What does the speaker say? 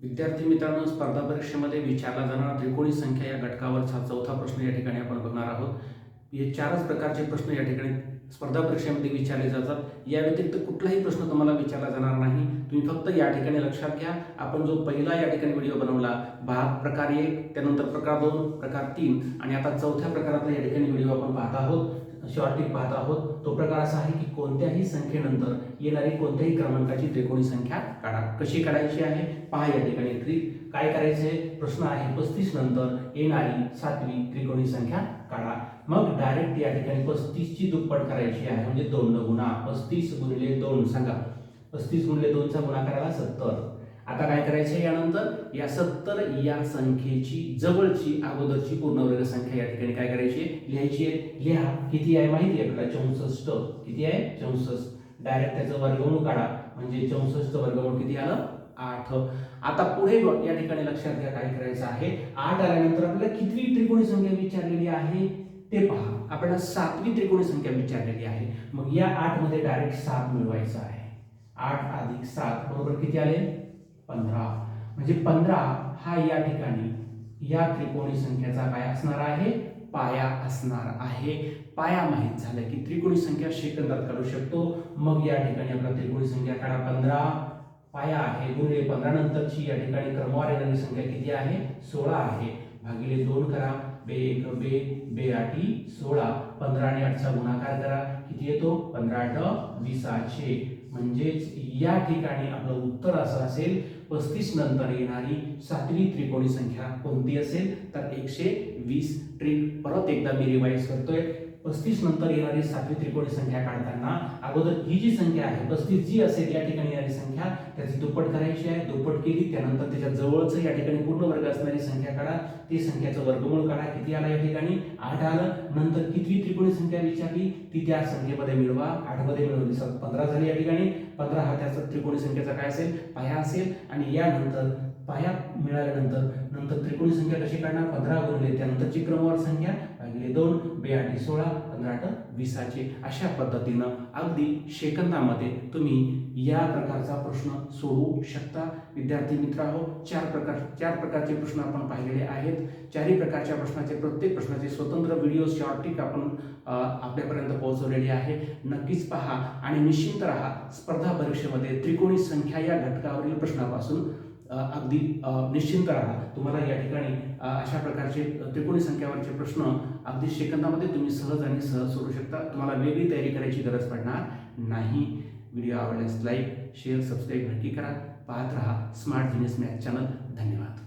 विद्यार्थी मित्रांनो स्पर्धा परीक्षेमध्ये विचारला जाणारा त्रिकोणी संख्या या घटकावरचा चौथा प्रश्न या ठिकाणी आपण बघणार आहोत. हे चारच प्रकारचे प्रश्न या ठिकाणी स्पर्धा परीक्षेमध्ये विचारले जातात. या व्यतिरिक्त कुठलाही प्रश्न तुम्हाला विचारला जाणार नाही. तुम्ही फक्त या ठिकाणी लक्षात घ्या. आपण जो पहिला या ठिकाणी व्हिडिओ बनवला भाग प्रकार एक त्यानंतर प्रकार दोन प्रकार तीन आणि आता चौथ्या प्रकारातला या ठिकाणी व्हिडिओ आपण पाहत आहोत. शॉर्टिक पाहत आहोत. तो प्रकार असा आहे की कोणत्याही संख्येनंतर येणारी कोणत्याही क्रमांकाची त्रिकोणी संख्या काढा. कशी काढायची आहे? पहा या ठिकाणी ट्रिक काय करायचे? प्रश्न आहे पस्तीस नंतर येणारी सातवी त्रिकोणी संख्या काढा. मग डायरेक्ट या ठिकाणी पस्तीसची दुप्पट करायची आहे. म्हणजे दोन गुणा पस्तीस गुणिले दोन. सांगा. पस्तीस गुणिले दोनचा गुणाकाराला सत्तर. आता काय करायचे यानंतर? या सत्तर या संख्येची जवळची अगोदरची पूर्णवर्ग संख्या या ठिकाणी काय करायची? आहे? लिहायची आहे. लिहा. किती आहे माहिती आहे? आपल्याला चौसष्ट. किती आहे? चौसष्ट. डायरेक्ट त्याचं वर्गमूळ काढा. म्हणजे चौसष्ट वर्गमूळ किती आलं? आठ. आता पुढे या ठिकाणी लक्षात घ्या काय करायचं आहे. आठ आल्यानंतर आपल्याला कितवी त्रिकोणी संख्या विचारलेली आहे? ते पहा. आपल्याला सातवी त्रिकोणी संख्या विचारलेली आहे. मग या आठमध्ये डायरेक्ट सात मिळवायचं आहे. आठ अधिक सात. बरोबर किती आले? पंधरा. म्हणजे पंधरा हा या ठिकाणी या त्रिकोणी संख्येचा काय असणार आहे? पाया असणार आहे. पाया माहीत झालं की त्रिकोणी संख्या शेकंदात काढू शकतो. मग या ठिकाणी आपला त्रिकोणी संख्या काढा पंधरा. पाया आहे गुणिले पंधरा. नंतरची या ठिकाणी क्रमवार येणारी संख्या किती आहे? सोळा आहे. भागिले दोन करा. बे एक बे बे आठी सोळा. पंधरा आणि आठचा गुणाकार करा. किती येतो? पंधरा आठ विसाशे म्हणजेच या ठिकाणी आपलं उत्तर असं असेल पस्तीस नंतर येणारी सातवी त्रिकोणी संख्या कोणती असेल? तर एकशे वीस. ट्रिक परत एकदा मी रिवाईज करतोय. पस्तीस नंतर येणारी सातवी त्रिकोणी संख्या काढताना अगोदर ही जी संख्या आहे पस्तीस जी असेल या ठिकाणी येणारी संख्या त्याची दुप्पट करायची आहे. दुप्पट केली त्यानंतर त्याच्या जवळच या ठिकाणी पूर्ण वर्ग असणारी संख्या काढा. ती संख्याचं वर्गमूळ काढा. किती आला या ठिकाणी? आठ आलं. नंतर कितवी त्रिकोणी संख्या विचारली? ती त्या संख्येमध्ये मिळवा. आठमध्ये मिळवली. स- पंधरा झाली या ठिकाणी. पंधरा हा त्याचा त्रिकोणी संख्येचा काय असेल? पाया असेल. आणि यानंतर पाया मिळाल्यानंतर नंतर त्रिकोणी संख्या कशी काढणार? पंधरा गुणले त्यानंतरची क्रमवार संख्या भागिले दोन बेआठी सोळा पंधरा आठ वीसाचे. अशा पद्धतीनं अगदी सेकंदामध्ये तुम्ही या प्रकारचा प्रश्न सोडवू शकता. विद्यार्थी मित्रांनो चार प्रकार चार प्रकारचे प्रश्न आपण पाहिलेले आहेत. चारही प्रकारच्या प्रश्नाचे प्रत्येक प्रश्नाचे स्वतंत्र व्हिडिओ शॉर्टिक आपण आपल्यापर्यंत पोहोचवलेले आहे. नक्कीच पहा आणि निश्चिंत राहा. स्पर्धा परीक्षेमध्ये त्रिकोणी संख्या या घटकावरील प्रश्नापासून अगदी निश्चिंत राहा. तुम्हाला या ठिकाणी अशा प्रकारचे त्रिकोणी संख्यावरचे प्रश्न अगदी सेकंदामध्ये तुम्ही सहज आणि सहज सोडू शकता. तुम्हाला वेगळी तयारी करायची गरज पडणार नाही. व्हिडिओ आवडल्यास लाईक शेअर सबस्क्राईब नक्की करा. पाहत राहा स्मार्ट जिनियस मॅथ चॅनल धन्यवाद.